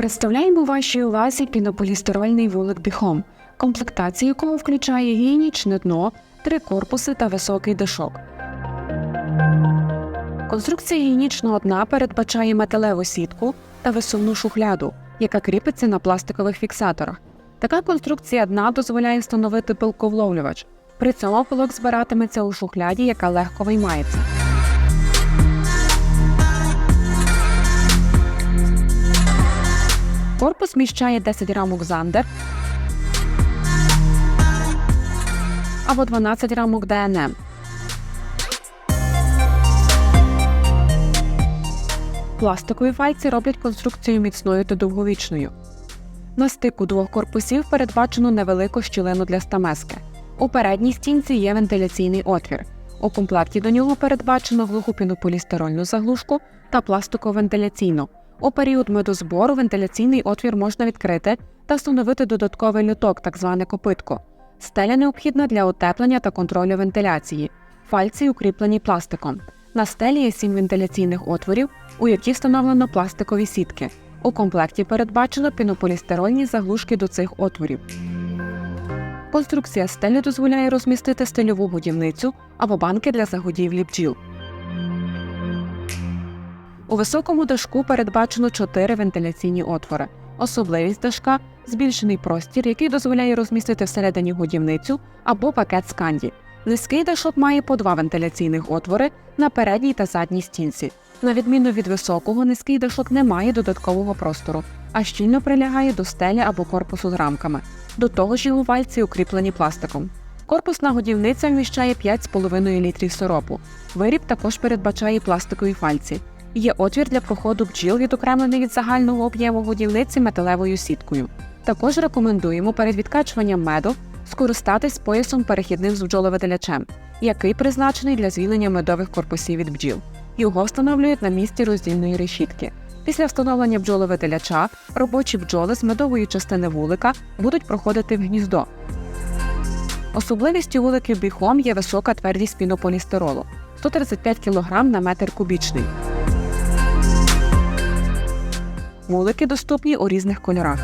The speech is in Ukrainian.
Представляємо вашій увазі пінополістирольний вулик Біхом, комплектація якого включає гігієнічне дно, три корпуси та високий дишок. Конструкція гігієнічного дна передбачає металеву сітку та висувну шухляду, яка кріпиться на пластикових фіксаторах. Така конструкція дна дозволяє встановити пилковловлювач. При цьому пилок збиратиметься у шухляді, яка легко виймається. Корпус вміщає 10 рамок Зандер або 12 рамок ДНМ. Пластикові фальці роблять конструкцію міцною та довговічною. На стику двох корпусів передбачено невелику щілину для стамески. У передній стінці є вентиляційний отвір. У комплекті до нього передбачено глуху пінополістирольну заглушку та пластикову вентиляційну. У період медозбору вентиляційний отвір можна відкрити та встановити додатковий люток, так зване копитко. Стеля необхідна для утеплення та контролю вентиляції. Фальці укріплені пластиком. На стелі є сім вентиляційних отворів, у які встановлено пластикові сітки. У комплекті передбачено пінополістирольні заглушки до цих отворів. Конструкція стелі дозволяє розмістити стильову будівницю або банки для загодівлі бджіл. У високому дашку передбачено чотири вентиляційні отвори. Особливість дашка збільшений простір, який дозволяє розмістити всередині годівницю або пакет з канді. Низький дашок має по два вентиляційних отвори на передній та задній стінці. На відміну від високого, низький дашок не має додаткового простору, а щільно прилягає до стелі або корпусу з рамками. До того ж його вальці укріплені пластиком. Корпусна годівниця вміщає 5,5 літрів сиропу. Виріб також передбачає пластикові фальці. Є отвір для проходу бджіл, відокремлений від загального об'єму годівниці металевою сіткою. Також рекомендуємо перед відкачуванням меду скористатись поясом перехідним з бджоловидалячем, який призначений для звільнення медових корпусів від бджіл. Його встановлюють на місці роздільної решітки. Після встановлення бджоловидаляча робочі бджоли з медової частини вулика будуть проходити в гніздо. Особливістю вуликів біхом є висока твердість пінополістиролу 135 кг на метр кубічний. Вулики доступні у різних кольорах.